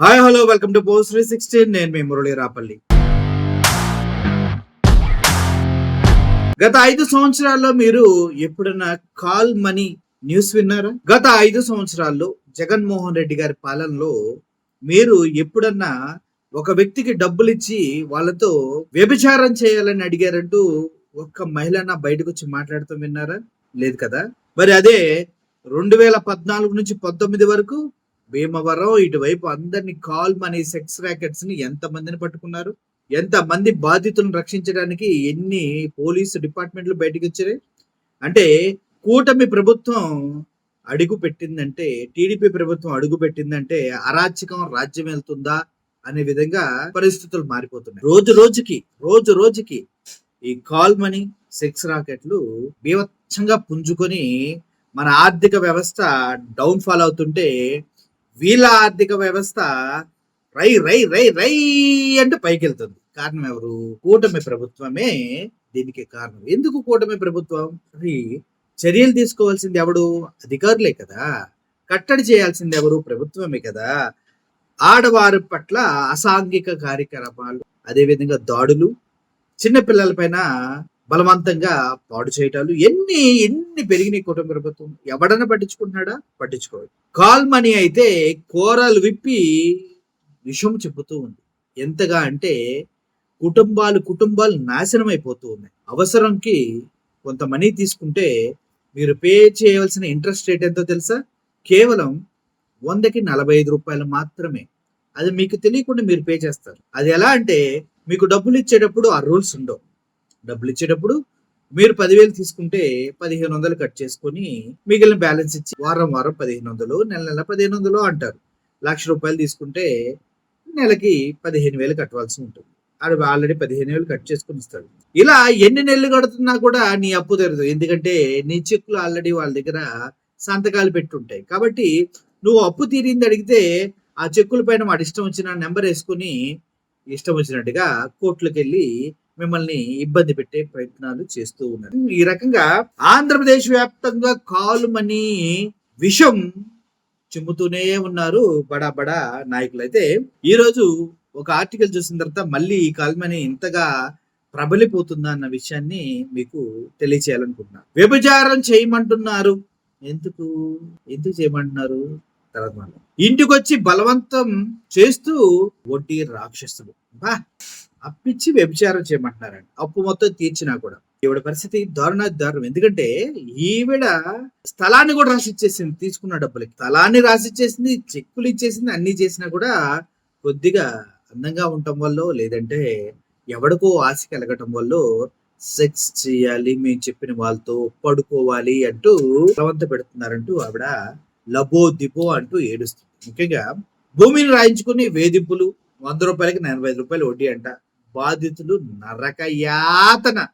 Hi hello welcome to post three sixteen నేను మీ మురళి రాపల్లి. గత ఐదు సంవత్సరాల్లో మీరు ఎప్పుడన్నా కాల్ మనీ న్యూస్ విన్నారా? గత ఐదు సంవత్సరాల్లో జగన్మోహన్ రెడ్డి గారి పాలనలో మీరు ఎప్పుడన్నా ఒక వ్యక్తికి డబ్బులు ఇచ్చి వాళ్ళతో వ్యభిచారం చేయాలని అడిగారంటూ ఒక్క మహిళన బయటకు వచ్చి మాట్లాడుతూ విన్నారా? లేదు కదా? మరి అదే రెండు వేల పద్నాలుగు నుంచి పంతొమ్మిది వరకు భీమవరం ఇటువైపు అందరిని కాల్ మనీ సెక్స్ ర్యాకెట్స్ని ఎంత మందిని పట్టుకున్నారు? ఎంత మంది బాధితులను రక్షించడానికి ఎన్ని పోలీసు డిపార్ట్మెంట్లు బయటకు వచ్చాయి? అంటే కూటమి ప్రభుత్వం అడుగు పెట్టిందంటే టీడీపీ ప్రభుత్వం అడుగు పెట్టిందంటే అరాచకం రాజ్యం వెళ్తుందా అనే విధంగా పరిస్థితులు మారిపోతున్నాయి. రోజు రోజుకి రోజు రోజుకి ఈ కాల్ మనీ సెక్స్ రాకెట్లు బీభత్సంగా పుంజుకొని మన ఆర్థిక వ్యవస్థ డౌన్ ఫాల్ అవుతుంటే వీళ్ళ ఆర్థిక వ్యవస్థ రై రై రై రై అంటే పైకి వెళ్తుంది కారణం ఎవరు? కూటమి ప్రభుత్వమే దీనికి కారణం. ఎందుకు కూటమి ప్రభుత్వం? చర్యలు తీసుకోవాల్సింది ఎవడు? అధికారులే కదా. కట్టడి చేయాల్సింది ఎవరు? ప్రభుత్వమే కదా. ఆడవారి పట్ల అసాంఘిక కార్యక్రమాలు అదేవిధంగా దాడులు చిన్నపిల్లల పైన బలవంతంగా పాడు చేయటాలు. ఎన్ని ఎన్ని పెరిగినాయి కుటుంబ ప్రభుత్వం? ఎవడన్నా పట్టించుకుంటున్నాడా? పట్టించుకోవాలి కాల్ మనీ అయితే కూరలు విప్పి విషం చెబుతూ ఉంది. ఎంతగా అంటే కుటుంబాలు కుటుంబాలు నాశనం అయిపోతూ ఉన్నాయి. అవసరంకి కొంత మనీ తీసుకుంటే మీరు పే చేయవలసిన ఇంట్రెస్ట్ రేట్ ఎంతో తెలుసా? కేవలం వందకి నలభై ఐదు రూపాయలు మాత్రమే. అది మీకు తెలియకుండా మీరు పే చేస్తారు. అది ఎలా అంటే మీకు డబ్బులు ఇచ్చేటప్పుడు ఆ రూల్స్ ఉండవు. డబ్బులు ఇచ్చేటప్పుడు మీరు పదివేలు తీసుకుంటే పదిహేను వందలు కట్ చేసుకొని మిగిలిన బ్యాలెన్స్ ఇచ్చి వారం వారం పదిహేను వందలు నెల నెల పదిహేను వందలు అంటారు. లక్ష రూపాయలు తీసుకుంటే నెలకి పదిహేను వేలు కట్టవలసి ఉంటుంది. ఆడు ఆల్రెడీ పదిహేను వేలు కట్ చేసుకుని ఇస్తాడు. ఇలా ఎన్ని నెలలు కడుతున్నా కూడా నీ అప్పు తెరదు. ఎందుకంటే నీ చెక్కులు ఆల్రెడీ వాళ్ళ దగ్గర సంతకాలు పెట్టుంటాయి. కాబట్టి నువ్వు అప్పు తీరింది అడిగితే ఆ చెక్కుల పైన వాడి ఇష్టం వచ్చిన నెంబర్ వేసుకుని ఇష్టం వచ్చినట్టుగా కోర్టులకు వెళ్ళి మిమ్మల్ని ఇబ్బంది పెట్టే ప్రయత్నాలు చేస్తూ ఉన్నారు. ఈ రకంగా ఆంధ్రప్రదేశ్ వ్యాప్తంగా కాలు విషం చిమ్ముతూనే ఉన్నారు బడా బడా నాయకులు అయితే ఈ రోజు ఒక ఆర్టికల్ చూసిన తర్వాత మళ్ళీ ఈ కాలుమని ఇంతగా ప్రబలిపోతుందా అన్న విషయాన్ని మీకు తెలియచేయాలనుకుంటున్నా. వ్యభిచారం చేయమంటున్నారు. ఎందుకు? ఎందుకు చేయమంటున్నారు? తర్వాత ఇంటికొచ్చి బలవంతం చేస్తూ వడ్డీ రాక్షసుడు. బా! అప్పిచ్చి వ్యభిచారం చేయమంటున్నారండి. అప్పు మొత్తం తీర్చినా కూడా. ఈవిడ పరిస్థితి దారుణ దారుణం. ఎందుకంటే ఈవిడ స్థలాన్ని కూడా రాసిచ్చేసింది తీసుకున్న డబ్బులకి. స్థలాన్ని రాసిచ్చేసింది చెక్కులు ఇచ్చేసింది అన్ని చేసినా కూడా కొద్దిగా అందంగా ఉండటం వల్ల లేదంటే ఎవడికో ఆశ కలగటం వల్ల సెక్స్ చేయాలి మేము చెప్పిన వాళ్ళతో పడుకోవాలి అంటూ బలవంత పెడుతున్నారంటూ ఆవిడ లబో దిబో అంటూ ఏడుస్తుంది. ముఖ్యంగా భూమిని రాయించుకుని వేధింపులు వంద రూపాయలకి ఎనభై ఐదు రూపాయలు వడ్డీ అంట. బాధితులు నరక యాతన.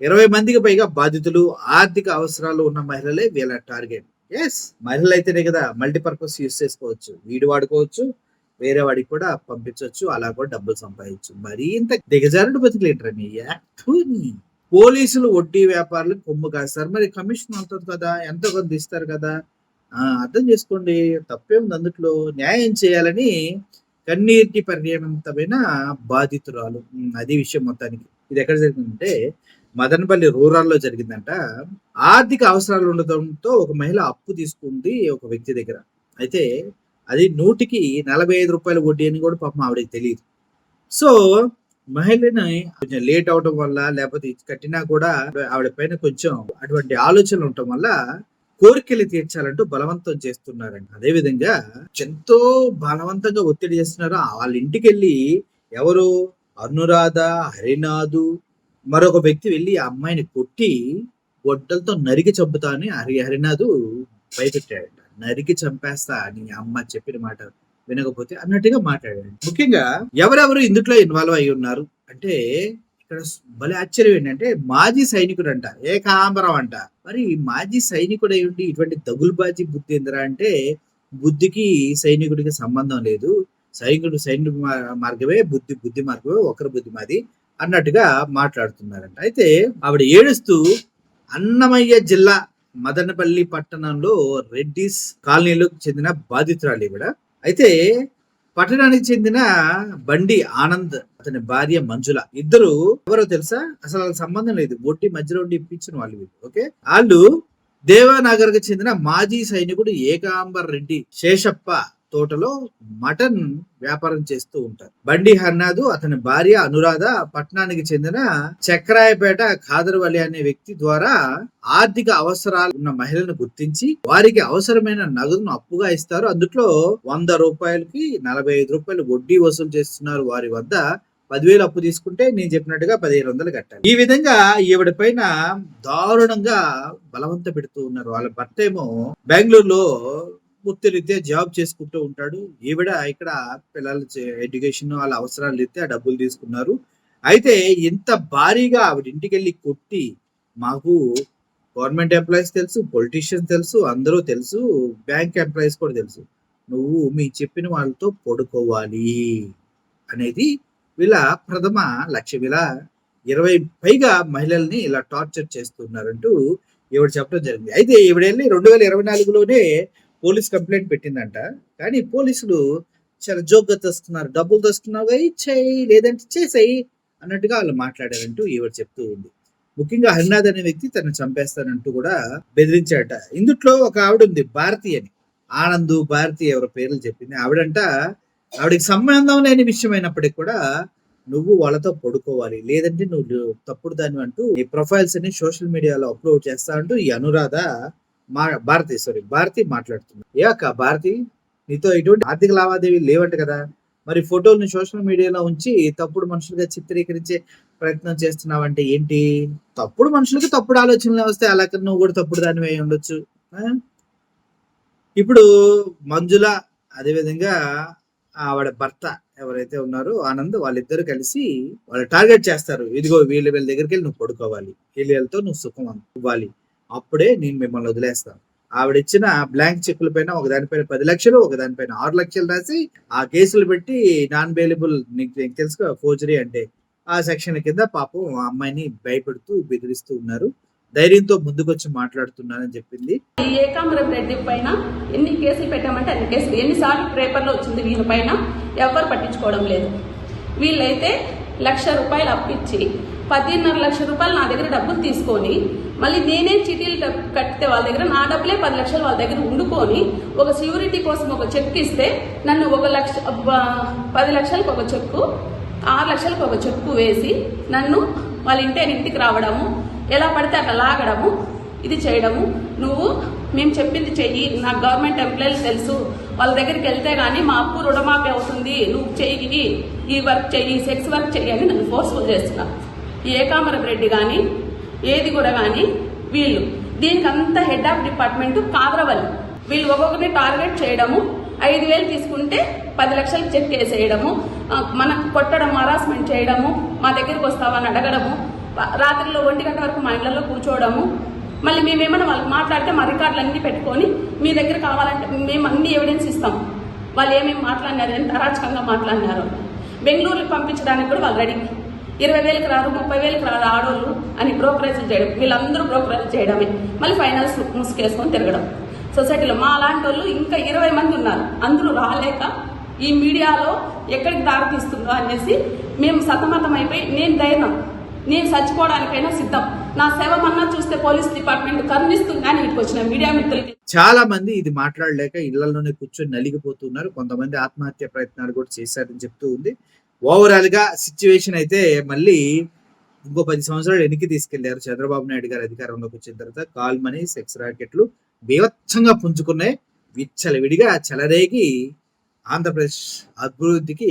ఇరవై మందికి పైగా బాధితులు ఆర్థిక అవసరాలు ఉన్న మహిళలే వీళ్ళ టార్గెట్. ఎస్ మహిళలు అయితేనే కదా మల్టీపర్పస్ యూస్ చేసుకోవచ్చు. వీడు వాడుకోవచ్చు వేరే వాడికి కూడా పంపించవచ్చు అలా కూడా డబ్బులు సంపాదించు. మరీ ఇంత దిగజారుడు బతుకులేంటారు నీ. పోలీసులు వడ్డీ వ్యాపారులు కొమ్ము కాస్తారు. మరి కమిషన్ ఉంటుంది కదా ఎంత కొంత ఇస్తారు కదా? ఆ అర్థం చేసుకోండి. తప్పేముంది అందుట్లో. న్యాయం చేయాలని కన్నీటి పర్యవంతమైన బాధితురాలు. అది విషయం మొత్తానికి. ఇది ఎక్కడ జరిగిందంటే మదనపల్లి రూరల్లో జరిగిందంట. ఆర్థిక అవసరాలు ఉండటంతో ఒక మహిళ అప్పు తీసుకుంది ఒక వ్యక్తి దగ్గర. అయితే అది నూటికి నలభై ఐదు రూపాయల వడ్డీ అని కూడా పాపం ఆవిడకి తెలియదు. సో మహిళని కొంచెం లేట్ అవడం వల్ల లేకపోతే కట్టినా కూడా ఆవిడ పైన కొంచెం అటువంటి ఆలోచనలు ఉండటం వల్ల కోరికలు తీర్చాలంటూ బలవంతం చేస్తున్నారంట. అదే విధంగా ఎంతో బలవంతంగా ఒత్తిడి చేస్తున్నారు. వాళ్ళ ఇంటికి వెళ్ళి ఎవరు అనురాధ హరినాథు మరొక వ్యక్తి వెళ్ళి ఆ అమ్మాయిని కొట్టి గొడ్డలతో నరికి చంపుతా అని హరి హరినాథు భయపెట్టాడంట. నరికి చంపేస్తా అని అమ్మ చెప్పిన మాట వినకపోతే అన్నట్టుగా మాట్లాడాడు ముఖ్యంగా ఎవరెవరు ఇందుట్లో ఇన్వాల్వ్ అయి ఉన్నారు? అంటే ఇక్కడ భలే ఆశ్చర్యం ఏంటంటే మాజీ సైనికుడు అంట ఏకాంబరం అంట. మరి మాజీ సైనికుడు అయి ఉండి ఇటువంటి దగులుబాజీ బుద్ధి ఏందిరా అంటే బుద్ధికి సైనికుడికి సంబంధం లేదు. సైనికుడు సైనిక మార్గమే బుద్ధి బుద్ధి మార్గమే ఒకరి బుద్ధి మాది అన్నట్టుగా మాట్లాడుతున్నారంట. అయితే ఆవిడ ఏడుస్తూ అన్నమయ్య జిల్లా మదనపల్లి పట్టణంలో రెడ్డిస్ కాలనీలకు చెందిన బాధితురాలు ఇవిడ అయితే పట్టణానికి చెందిన బండి ఆనంద్ అతని భార్య మంజుల. ఇద్దరు ఎవరో తెలుసా? అసలు వాళ్ళకి సంబంధం లేదు. ఒట్టి మధ్యలో ఉండి ఇప్పించిన వాళ్ళు వీళ్ళు. ఓకే? వాళ్ళు దేవానగర్కు చెందిన మాజీ సైనికుడు ఏకాంబర్ రెడ్డి. శేషప్ప. తోటలో మటన్ వ్యాపారం చేస్తూ ఉంటారు. బండి హర్నాథ్ అతని భార్య అనురాధ పట్టణానికి చెందిన చక్రాయపేట ఖాదర్వలి అనే వ్యక్తి ద్వారా ఆర్థిక అవసరాలు ఉన్న మహిళను గుర్తించి వారికి అవసరమైన నగదును అప్పుగా ఇస్తారు. అందుట్లో వంద రూపాయలకి నలభై ఐదు రూపాయలు వడ్డీ వసూలు చేస్తున్నారు వారి వద్ద. పదివేలు అప్పు తీసుకుంటే నేను చెప్పినట్టుగా పదిహేను వందలు కట్టాలి. ఈ విధంగా ఈవిడ పైన దారుణంగా బలవంత పెడుతూ ఉన్నారు. వాళ్ళ భర్త ఏమో బెంగళూరులో వృత్తిరీత్యా జాబ్ చేసుకుంటూ ఉంటాడు. ఈవిడ ఇక్కడ పిల్లల ఎడ్యుకేషన్ వాళ్ళ అవసరాలు రీత్యా డబ్బులు తీసుకున్నారు. అయితే ఇంత భారీగా ఆవిడ ఇంటికి వెళ్ళి కొట్టి మాకు గవర్నమెంట్ ఎంప్లాయీస్ తెలుసు పొలిటీషియన్స్ తెలుసు అందరూ తెలుసు బ్యాంక్ ఎంప్లాయీస్ కూడా తెలుసు. నువ్వు మీ చెప్పిన వాళ్ళతో పడుకోవాలి అనేది వీళ్ళ ప్రథమ లక్ష్యం. ఇలా ఇరవై పైగా మహిళల్ని ఇలా టార్చర్ చేస్తున్నారంటూ ఈవిడ చెప్పడం జరిగింది. అయితే ఈవిడ వెళ్ళి రెండు వేల ఇరవై నాలుగులోనే పోలీస్ కంప్లైంట్ పెట్టిందంట. కానీ పోలీసులు చాలా జోక్గా తెస్తున్నారు డబ్బులు తెస్తున్నావు ఇచ్చేయి లేదంటే చేసేయి అన్నట్టుగా వాళ్ళు మాట్లాడారంటూ ఈవిడ చెప్తూ ఉంది. ముఖ్యంగా హరినాథ్ అనే వ్యక్తి తను చంపేస్తానంటూ కూడా బెదిరించాడట. ఇందుట్లో ఒక ఆవిడ ఉంది భారతి అని. ఆనంద్ భారతి ఎవరి పేర్లు చెప్పింది. ఆవిడంట ఆవిడకి సంబంధం లేని విషయం అయినప్పటికీ కూడా నువ్వు వాళ్ళతో పడుకోవాలి. లేదంటే నువ్వు తప్పుడు దాన్ని అంటూ ఈ ప్రొఫైల్స్ అన్ని సోషల్ మీడియాలో అప్లోడ్ చేస్తా అంటూ ఈ అనురాధ మా భారతి సారీ భారతి మాట్లాడుతుంది ఏ అక్క భారతి నీతో ఎటువంటి ఆర్థిక లావాదేవీలు లేవంట కదా. మరి ఫోటోలను సోషల్ మీడియాలో ఉంచి తప్పుడు మనుషులుగా చిత్రీకరించే ప్రయత్నం చేస్తున్నావంటే ఏంటి? తప్పుడు మనుషులకి తప్పుడు ఆలోచనలు వస్తే అలా నువ్వు కూడా తప్పుడు దాని అయి ఉండొచ్చు. ఇప్పుడు మంజుల అదేవిధంగా ఆవిడ భర్త ఎవరైతే ఉన్నారో ఆనంద్ వాళ్ళిద్దరు కలిసి వాళ్ళు టార్గెట్ చేస్తారు. ఇదిగో వీళ్ళు వీళ్ళ దగ్గరికి వెళ్ళి నువ్వు పడుకోవాలి. వీళ్ళతో నువ్వు సుఖం ఇవ్వాలి అప్పుడే నేను మిమ్మల్ని వదిలేస్తాను. ఆవిడ ఇచ్చిన బ్లాంక్ చెక్కుల పైన ఒక దానిపైన పది లక్షలు ఒక దానిపైన ఆరు లక్షలు రాసి ఆ కేసులు పెట్టి నాన్ బెయిలబుల్ నీకు నీకు తెలుసు ఫోర్జరీ అంటే ఆ సెక్షన్ కింద పాపం ఆ అమ్మాయిని భయపెడుతూ బెదిరిస్తూ ఉన్నారు. ధైర్యంతో ముందుకొచ్చి మాట్లాడుతున్నానని చెప్పింది. ఈ ఏకాంబరం రెడ్డి పైన ఎన్ని కేసులు పెట్టామంటే అన్ని కేసులు. ఎన్నిసార్లు పేపర్లో వచ్చింది వీళ్ళ పైన ఎవరు పట్టించుకోవడం లేదు. వీళ్ళైతే లక్ష రూపాయలు అప్పించి పదిన్నర లక్ష రూపాయలు నా దగ్గర డబ్బులు తీసుకొని మళ్ళీ నేనే చీటీలు కట్టితే వాళ్ళ దగ్గర నా డబ్బులే పది లక్షలు వాళ్ళ దగ్గర ఉండుకొని ఒక సెక్యూరిటీ కోసం ఒక చెక్ ఇస్తే నన్ను ఒక లక్ష పది లక్షలకు ఒక చెక్కు ఆరు లక్షలకు ఒక చెక్కు వేసి నన్ను వాళ్ళ ఇంటి ఇంటికి రావడము ఎలా పడితే అట్లా లాగడము ఇది చేయడము. నువ్వు మేము చెప్పింది చెయ్యి నాకు గవర్నమెంట్ ఎంప్లాయీలు తెలుసు. వాళ్ళ దగ్గరికి వెళ్తే కానీ మా అప్పు రుణమాఫీ అవుతుంది నువ్వు చెయ్యి ఈ వర్క్ చెయ్యి సెక్స్ వర్క్ చెయ్యి అని నన్ను ఫోర్స్ఫుల్ చేస్తున్నా ఈ రెడ్డి కానీ ఏది కూడా కానీ వీళ్ళు. దీనికి అంత హెడ్ ఆఫ్ డిపార్ట్మెంట్ కాదరవల్లి వీళ్ళు ఒక్కొక్కరిని టార్గెట్ చేయడము ఐదు వేలు తీసుకుంటే పది లక్షలు చెక్ వేసేయడము మనకు కొట్టడం హరాస్మెంట్ చేయడము మా దగ్గరికి వస్తామని అడగడము రాత్రిలో ఒంటి గంట వరకు మా ఇళ్ళలో కూర్చోవడము. మళ్ళీ మేమేమైనా వాళ్ళకి మాట్లాడితే మా రికార్డులు అన్నీ పెట్టుకొని మీ దగ్గర కావాలంటే మేము అన్ని ఎవిడెన్స్ ఇస్తాం. వాళ్ళు ఏమేమి మాట్లాడినారు ఎంత అరాచకంగా మాట్లాడినారు. బెంగళూరుకి పంపించడానికి కూడా వాళ్ళు రెడీ ఇరవై వేలకు రారు ముప్పై వేలకు రారు ఆడోళ్ళు అని బ్రోకరేజ్ చేయడం వీళ్ళందరూ బ్రోకరేజ్ చేయడమే. మళ్ళీ ఫైనాన్స్ ముసుకేసుకొని తిరగడం. సొసైటీలో మా అలాంటి వాళ్ళు ఇంకా ఇరవై మంది ఉన్నారు. అందరూ రాలేక ఈ మీడియాలో ఎక్కడికి దారితీస్తుందో అనేసి మేము సతమతం అయిపోయి నేను ధైర్యం. నేను చచ్చిపోవడానికైనా సిద్ధం. నా సేవ మన్నా చూస్తే పోలీస్ డిపార్ట్మెంట్ కరుణిస్తుంది అని ఇక్కడికి వచ్చిన మీడియా మిత్రులకి. చాలా మంది ఇది మాట్లాడలేక ఇళ్ళలోనే కూర్చొని నలిగిపోతున్నారు. కొంతమంది ఆత్మహత్య ప్రయత్నాలు కూడా చేశారని చెప్తూ ఉంది. ఓవరాల్గా సిచ్యువేషన్ అయితే మళ్ళీ ఇంకో పది సంవత్సరాలు వెనక్కి తీసుకెళ్ళారు చంద్రబాబు నాయుడు గారు అధికారంలోకి వచ్చిన తర్వాత కాల్ మనీ సెక్స్ రాకెట్లు బీభత్సంగా పుంజుకున్నాయి. విచ్చలవిడిగా చెలరేగి ఆంధ్రప్రదేశ్ అభివృద్ధికి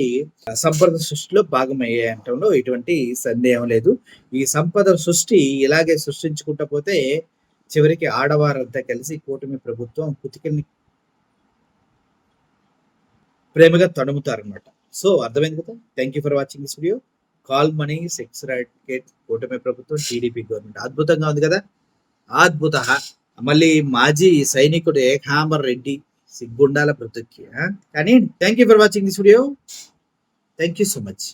సంపద సృష్టిలో భాగమయ్యాయి అంటంలో ఎటువంటి సందేహం లేదు. ఈ సంపద సృష్టి ఇలాగే సృష్టించుకుంటా పోతే చివరికి ఆడవారంతా కలిసి కూటమి ప్రభుత్వం కుతికల్ని ప్రేమగా తడుముతారనమాట సో అర్థమైంది కదా? Thank you for watching this video call money sex racket కూటమి ప్రభుత్వం టీడీపీ గవర్నమెంట్ అద్భుతంగా ఉంది కదా? అద్భుత మళ్ళీ మాజీ సైనికుడు ఏకాంబర్ రెడ్డి సిగ్గుండాల బ్రతుక్కి కానీ thank you for watching this video thank you so much